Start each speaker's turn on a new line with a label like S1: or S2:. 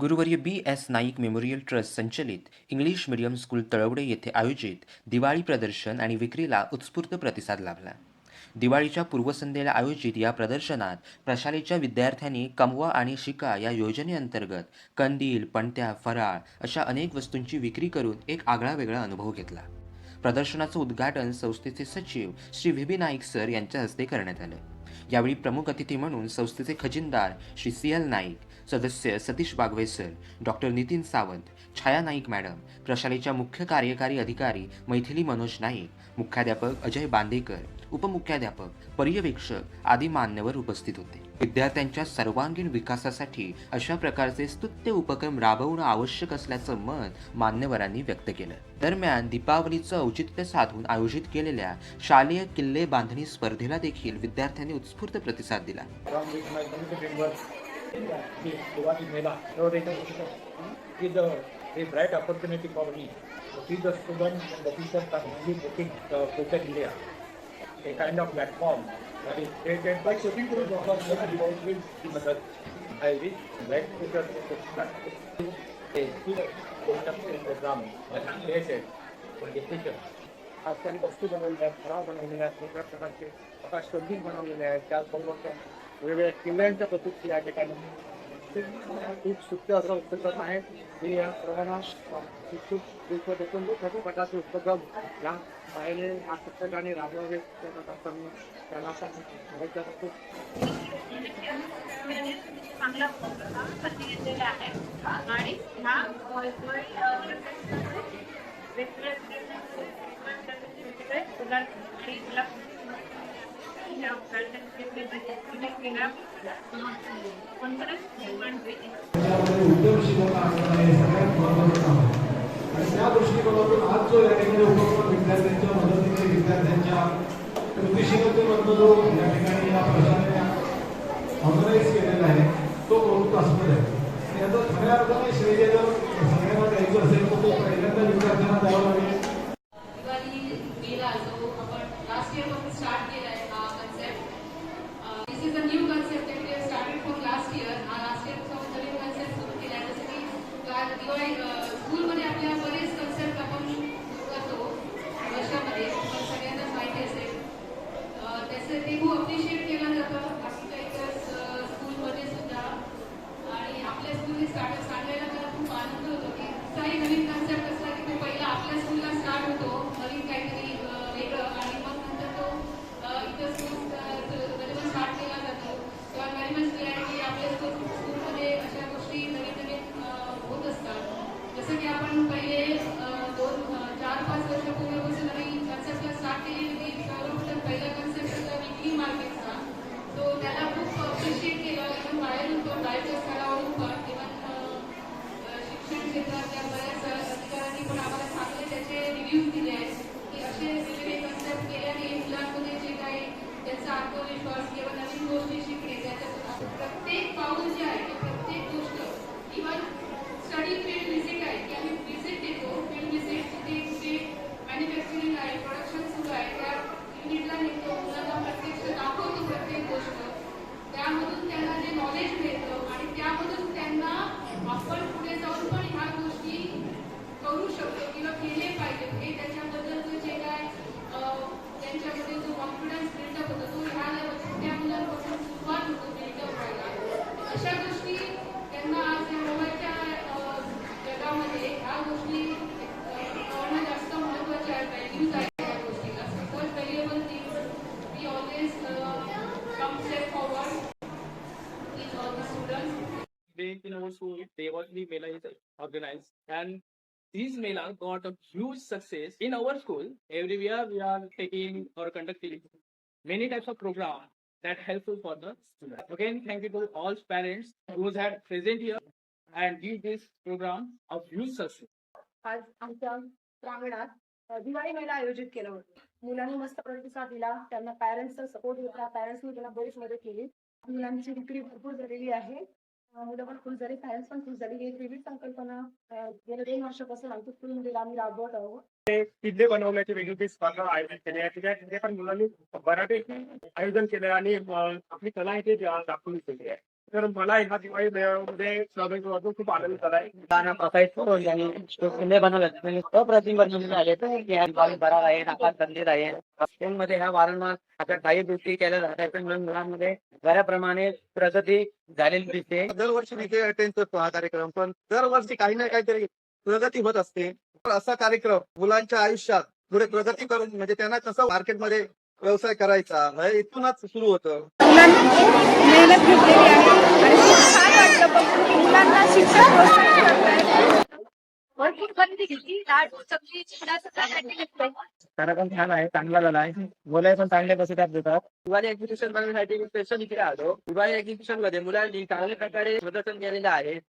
S1: गुरुवर्य B S Naik memorial trust संचलित English medium school Talwade येथे आयोजित दिवाळी प्रदर्शन आणि विक्रीला उत्स्फूर्त प्रतिसाद लाभला. दिवाळीच्या पूर्वसंध्येला आयोजित या प्रदर्शनात प्रशालेच्या विद्यार्थ्यांनी कमवा आणि शिका या योजनेअंतर्गत कंदील पणत्या फराळ अशा अनेक वस्तूंची विक्री करून एक आगळा वेगळा अनुभव घेतला. प्रदर्शनाचं उद्घाटन संस्थेचे सचिव श्री व्ही नाईक सर यांच्या हस्ते करण्यात आलं. यावेळी प्रमुख अतिथी म्हणून संस्थेचे खजिनदार श्री सी एल नाईक सदस्य Satish Bagwe sir doctor Nitin Sawant Chhaya Naik madam प्रशालेच्या मुख्य कार्यकारी अधिकारी मैथिली मनोज नाईक मुख्याध्यापक अजय बांदेकर उपमुख्याध्यापक पर्यवेक्षक आदी मान्यवर उपस्थित होते. विद्यार्थ्यांच्या सर्वांगीण विकासासाठी अशा प्रकारचे स्तुत्य उपक्रम राबवणं आवश्यक असल्याचं मत मान्यवरांनी व्यक्त केलं. दरम्यान दीपावलीचं औचित्य साधून आयोजित केलेल्या शालेय किल्ले बांधणी स्पर्धेला देखील विद्यार्थ्यांनी उत्स्फूर्त प्रतिसाद दिला.
S2: ब्राईट अपॉर्च्युनिटी पॉलिचं स्टुडंट तिच्या हिंदी बुकिंग तिथे दिली आहे स्टुडंट काईंड ऑफ मॅटफॉर्म आणि शोधिंग विन मदत आज काही वस्तू बनवलेल्या आहेत खराब बनवलेल्या आहेत वेगळ्या प्रकारचे का शोधीन बनवलेले आहेत त्याचबरोबर त्या वेगवेगळ्या किल्ल्यांच्या प्रतीक्षा या ठिकाणी खूप सुप्त असं उपक्रम आहे. मी या सर्वांना खूप देखून प्रकारचे उपक्रम या पाहिले या पुस्तकाने राबवावे त्याला मी खूप
S3: चांगला घेतलेला आहे. आणि ह्या आणि
S4: त्या दृष्टिकोनातून आज जो या ठिकाणी उपक्रम विद्यार्थ्यांच्या मदतीने विद्यार्थ्यांच्या कृतीशीलतेमधनं जो या ठिकाणी या प्रशासनाने ऑर्गनाईज केलेला आहे तो कौतुकास्पद आहे आणि याचा खऱ्या अर्थाने श्रेय जर सगळ्यांना द्यायचं असेल तर तो पहिल्यांदा विद्यार्थ्यांना द्यावं लागेल
S5: दिवाळी मेला जो आपण लास्ट इयरपासून स्टार्ट केला आहे हा concept this is a new concept that we have started from last year हा लास्ट इयरपासून आपण नवीन कन्सेप्ट सुरू केला आहे जसं की गा- दिवाळी स्कूलमध्ये आपल्या बरेच कन्सेप्ट आपण करतो वर्षामध्ये पण सगळ्यांनाच माहिती असेल अ, ते खूप अप्रिशिएट केलं जातं. बाकीच्या इतर स्कूलमध्ये सुद्धा. आणि आपल्या स्कूलने स्टार्ट सांगायला मला खूप आनंद होतो की काही नवीन कन्सेप्ट असला की तो पहिला आपल्या स्कूलला स्टार्ट होतो. नवीन काहीतरी अ, वेगळं. आणि मग नंतर तो अ, इतर स्कूलमध्ये पण स्टार्ट केला जातो. तेव्हा व्हेरी मच ग्लॅड की आपल्या स्कूल स्कूलमध्ये अशा गोष्टी नवीन नवीन होत असतात. जसं की आपण पहिले faculdade da escola urbana.
S2: they in our school Devali Mela is organized and these Mela got a huge success in our school. Every year we are taking or conducting many types of programs that helpful for the students. Again, thank you to all parents who had present here and give this program a huge success.
S6: आज आमच्या प्रांगणात अ, दिवाळी मेळा आयोजित केलं होतं मुलांनी मस्त प्रतिसाद दिला त्यांना पॅरेंट्सचा सपोर्ट होता पॅरेंट्सनी त्यांना बरीच मदत केली मुलांची विक्री भरपूर झालेली आहे अ, मुलं पण खुश झाली पॅरेंट्स पण खुश झाली ही एक विविध संकल्पना अ, गेल्या दोन वर्षापासून आमच्या स्कूलमध्ये आम्ही राबवत आहोत.
S2: किल्ले बनवण्याची वेगवेगळी स्पर्धा आयोजित केली आहे. त्याच्या तिथे पण मुलांनी बऱ्यापैकी आयोजन केलं आणि अं, आपली कला इथे दाखवली केली आहे. तर मला ह्या दिवाळी मेळाव्यामध्ये सहभागी होऊन खूप आनंद झाला आहे.
S7: गाणं बघायचो आणि किल्ले बनवले. अप्रतिम बनवलेले आहेत या दिवाळी बरा आहे नाकात कंदील आहे. रस्त्यांमध्ये ह्या वारंवार आता काही गोष्टी केल्या जातात पण मुलांमध्ये बऱ्याप्रमाणे प्रगती झालेली दिसते.
S8: दरवर्षी तिथे अटेंड करतो हा कार्यक्रम पण दरवर्षी काही ना काहीतरी प्रगती होत असते. तर असा कार्यक्रम मुलांच्या आयुष्यात पुढे प्रगती करून म्हणजे त्यांना कसं मार्केटमध्ये व्यवसाय करायचा. हे इथूनच सुरू होतं.
S6: मेहनत घेतलेली आहे आणि खूप छान वाटलं बघून मुलांना शिक्षण प्रोत्साहित करतायत
S3: भरपूर खरेदी घेतली. लाडू चकली चिवडा सगळं काही घेतलं
S7: कार्यक्रम छान आहे चांगला झाला आहे. बोलाय पण चांगले कसे त्यात देतात दिवाळी एक्झिबिशन बनवण्यासाठी मी स्पेशल इकडे आलो. दिवाळी एक्झिबिशनमध्ये मुलांनी चांगल्या प्रकारे प्रदर्शन केलेलं आहे.